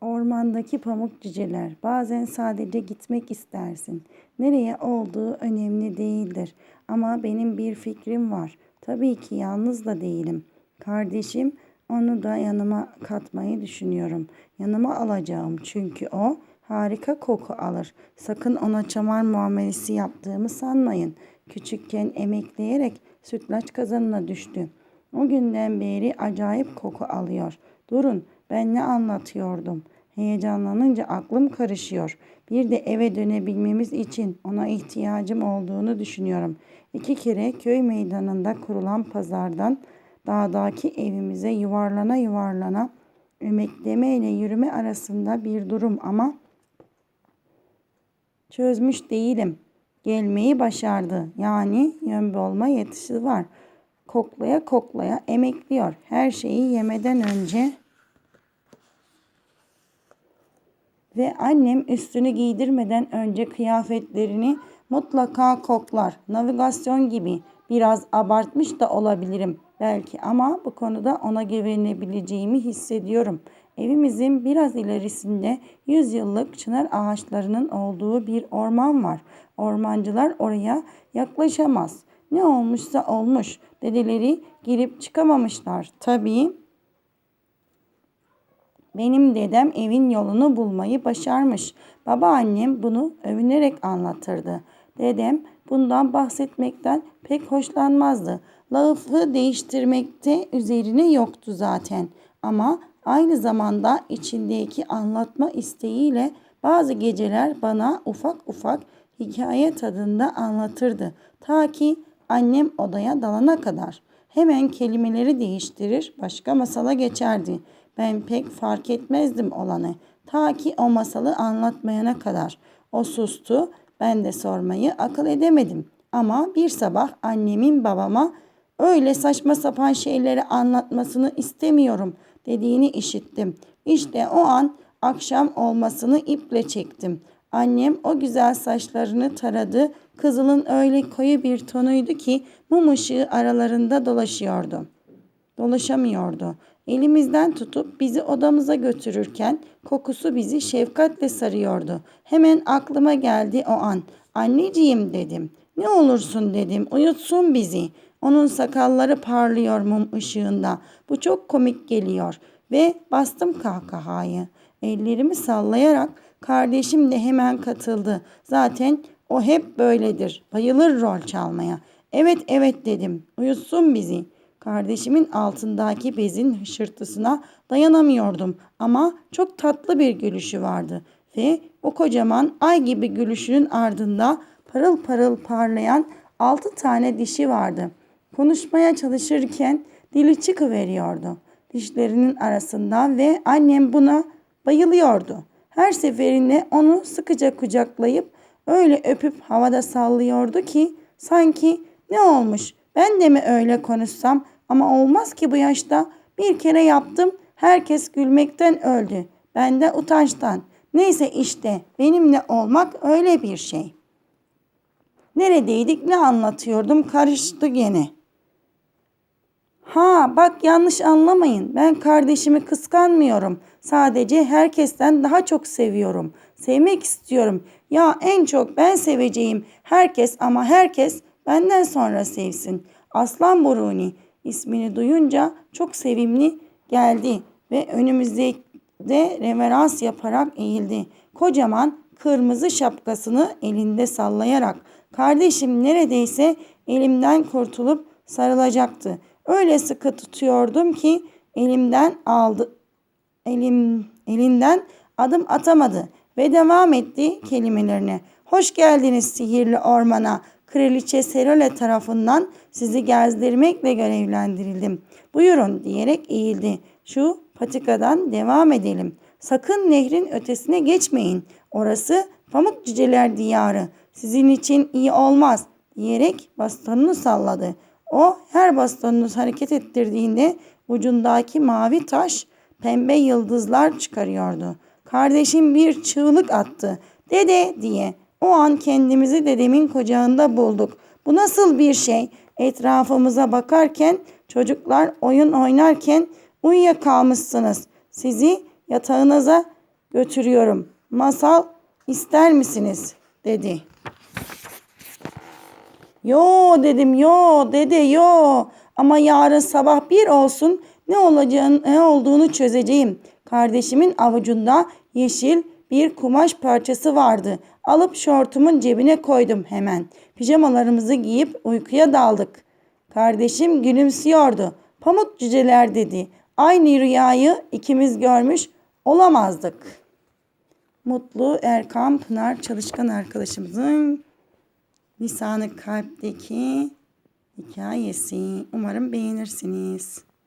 Ormandaki pamuk cüceler. Bazen sadece gitmek istersin. Nereye olduğu önemli değildir. Ama benim bir fikrim var. Tabii ki yalnız da değilim. Kardeşim onu da yanıma katmayı düşünüyorum. Yanıma alacağım çünkü o harika koku alır. Sakın ona çamar muamelesi yaptığımı sanmayın. Küçükken emekleyerek sütlaç kazanına düştü. O günden beri acayip koku alıyor. Durun, ben ne anlatıyordum? Heyecanlanınca aklım karışıyor. Bir de eve dönebilmemiz için ona ihtiyacım olduğunu düşünüyorum. İki kere köy meydanında kurulan pazardan dağdaki evimize yuvarlana yuvarlana emekleme ile yürüme arasında bir durum ama çözmüş değilim. Gelmeyi başardı. Yani yön olma yetisi var. Koklaya koklaya emekliyor. Her şeyi yemeden önce ve annem üstünü giydirmeden önce kıyafetlerini mutlaka koklar. Navigasyon gibi biraz abartmış da olabilirim belki ama bu konuda ona güvenebileceğimi hissediyorum. Evimizin biraz ilerisinde 100 yıllık çınar ağaçlarının olduğu bir orman var. Ormancılar oraya yaklaşamaz. Ne olmuşsa olmuş. Dedeleri girip çıkamamışlar. Tabii benim dedem evin yolunu bulmayı başarmış. Babaannem bunu övünerek anlatırdı. Dedem bundan bahsetmekten pek hoşlanmazdı. Lafı değiştirmekte üzerine yoktu zaten. Ama aynı zamanda içindeki anlatma isteğiyle bazı geceler bana ufak ufak hikaye tadında anlatırdı. Ta ki annem odaya dalana kadar. Hemen kelimeleri değiştirir, başka masala geçerdi. Ben pek fark etmezdim olanı. Ta ki o masalı anlatmayana kadar. O sustu, ben de sormayı akıl edemedim. Ama bir sabah annemin babama öyle saçma sapan şeyleri anlatmasını istemiyorum dediğini işittim. İşte o an akşam olmasını iple çektim. Annem o güzel saçlarını taradı. Kızılın öyle koyu bir tonuydu ki mum ışığı aralarında dolaşıyordu. Dolaşamıyordu. Elimizden tutup bizi odamıza götürürken kokusu bizi şefkatle sarıyordu. Hemen aklıma geldi o an. Anneciğim dedim. Ne olursun dedim. Uyutsun bizi. Onun sakalları parlıyor mum ışığında. Bu çok komik geliyor. Ve bastım kahkahayı. Ellerimi sallayarak kardeşim de hemen katıldı. Zaten o hep böyledir. Bayılır rol çalmaya. Evet evet dedim. Uyutsun bizi. Kardeşimin altındaki bezin hışırtısına dayanamıyordum ama çok tatlı bir gülüşü vardı ve o kocaman ay gibi gülüşünün ardında parıl parıl parlayan altı tane dişi vardı. Konuşmaya çalışırken dili çıkıveriyordu dişlerinin arasından ve annem buna bayılıyordu. Her seferinde onu sıkıca kucaklayıp öyle öpüp havada sallıyordu ki sanki ne olmuş ben de mi öyle konuşsam ama olmaz ki bu yaşta. Bir kere yaptım. Herkes gülmekten öldü. Ben de utançtan. Neyse işte benimle olmak öyle bir şey. Neredeydik ne anlatıyordum karıştı gene. Ha bak yanlış anlamayın. Ben kardeşimi kıskanmıyorum. Sadece herkesten daha çok seviyorum. Sevmek istiyorum. Ya en çok ben seveceğim herkes ama herkes benden sonra sevsin. Aslan Buruni ismini duyunca çok sevimli geldi ve önümüzde de reverans yaparak eğildi. Kocaman kırmızı şapkasını elinde sallayarak kardeşim neredeyse elimden kurtulup sarılacaktı. Öyle sıkı tutuyordum ki elimden aldı elim elinden adım atamadı ve devam etti kelimelerine. Hoş geldiniz sihirli ormana. Kraliçe Serole tarafından sizi gezdirmekle görevlendirildim. Buyurun diyerek eğildi. Şu patikadan devam edelim. Sakın nehrin ötesine geçmeyin. Orası pamuk cüceler diyarı. Sizin için iyi olmaz diyerek bastonunu salladı. O her bastonunu hareket ettirdiğinde ucundaki mavi taş pembe yıldızlar çıkarıyordu. Kardeşim bir çığlık attı. Dede diye o an kendimizi dedemin kucağında bulduk. Bu nasıl bir şey? Etrafımıza bakarken çocuklar oyun oynarken uyuyakalmışsınız. Sizi yatağınıza götürüyorum. Masal ister misiniz? dedi. Yo dedim yo dede yo ama yarın sabah bir olsun ne olacağını ne olduğunu çözeceğim. Kardeşimin avucunda yeşil bir kumaş parçası vardı. Alıp şortumun cebine koydum hemen. Pijamalarımızı giyip uykuya daldık. Kardeşim gülümsüyordu. Pamuk cüceler dedi. Aynı rüyayı ikimiz görmüş olamazdık. Mutlu Erkan Pınar çalışkan arkadaşımızın Lisanı Kalp'teki hikayesi. Umarım beğenirsiniz.